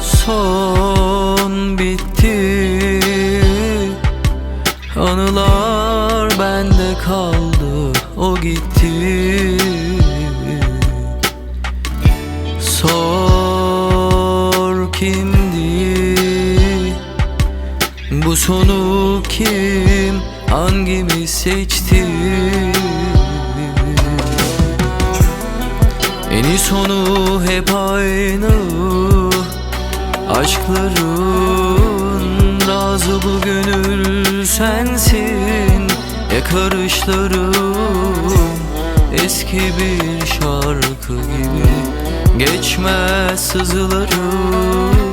Son bitti. Anılar bende kaldı O gitti. Sor kimdi? Bu sonu kim Hangimiz seçti Eni sonu hep aynı. Aşkların razı bu gönül sensin Yakarışlarım eski bir şarkı gibi. Geçmez sızılarım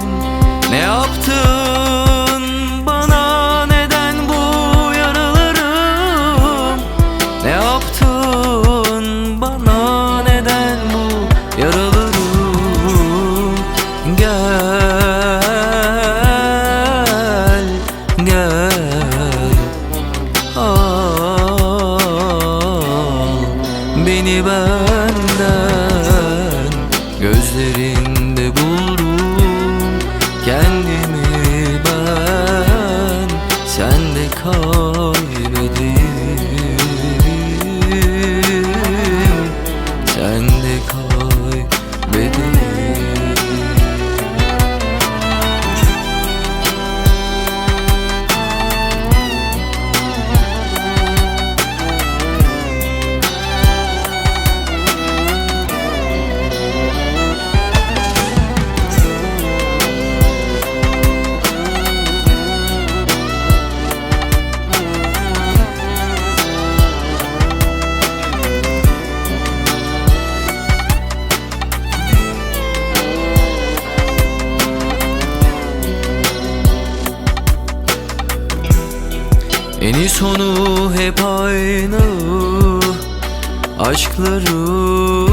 beni benden Eni sonu hep aynı. Aşkların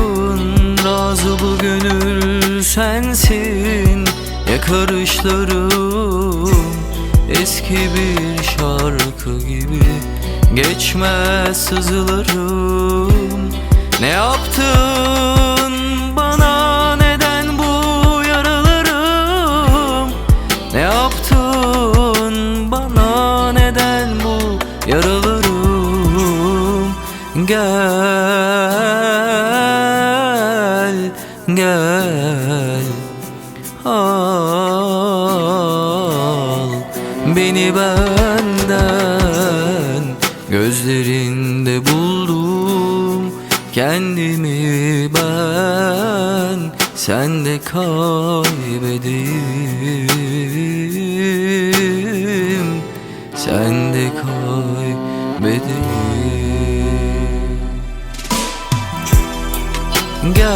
razı bu gönül sensin Yakarışlarım eski bir şarkı gibi. Geçmez sızılarım. Ne yaptın Gel gel. Al beni benden. Gözlerinde buldum kendimi ben. Sende kaybedim Sende kaybedim Gel,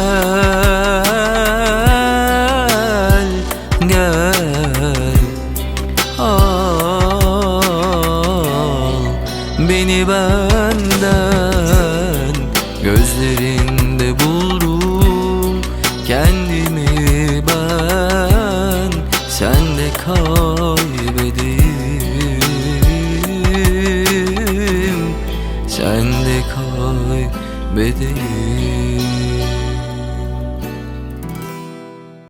gel. Al beni benden. Gözlerinde buldum kendimi ben. Sende kaybedim Sende kaybedim